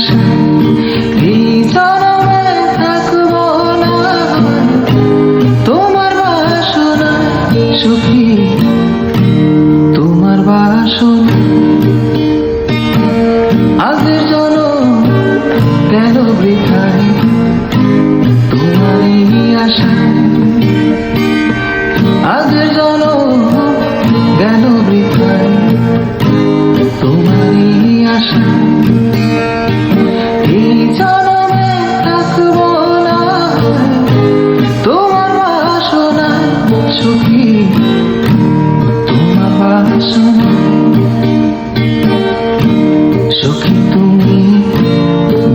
আশা এই জনমে থাকব তোমার বাসনা সুখী। সুখী তোমার বাসনা। সুখী তুমি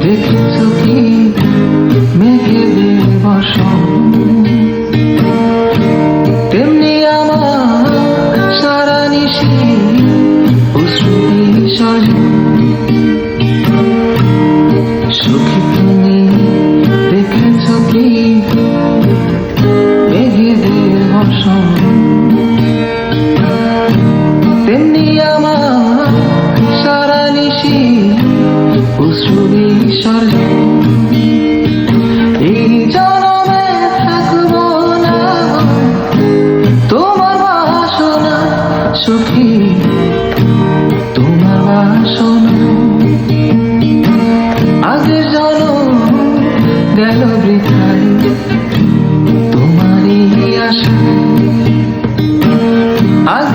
দেখেছ কি? মেঘেদের বসন। তেমনি আমার সারা নিশি উশ্রুতি সজন উশ্রুতি এই জনমে থাকব না। তোমার বাসনা সুখী। তোমার বাসনা। আগের জনম গেল বৃথায়। তোমারই আশা। আগের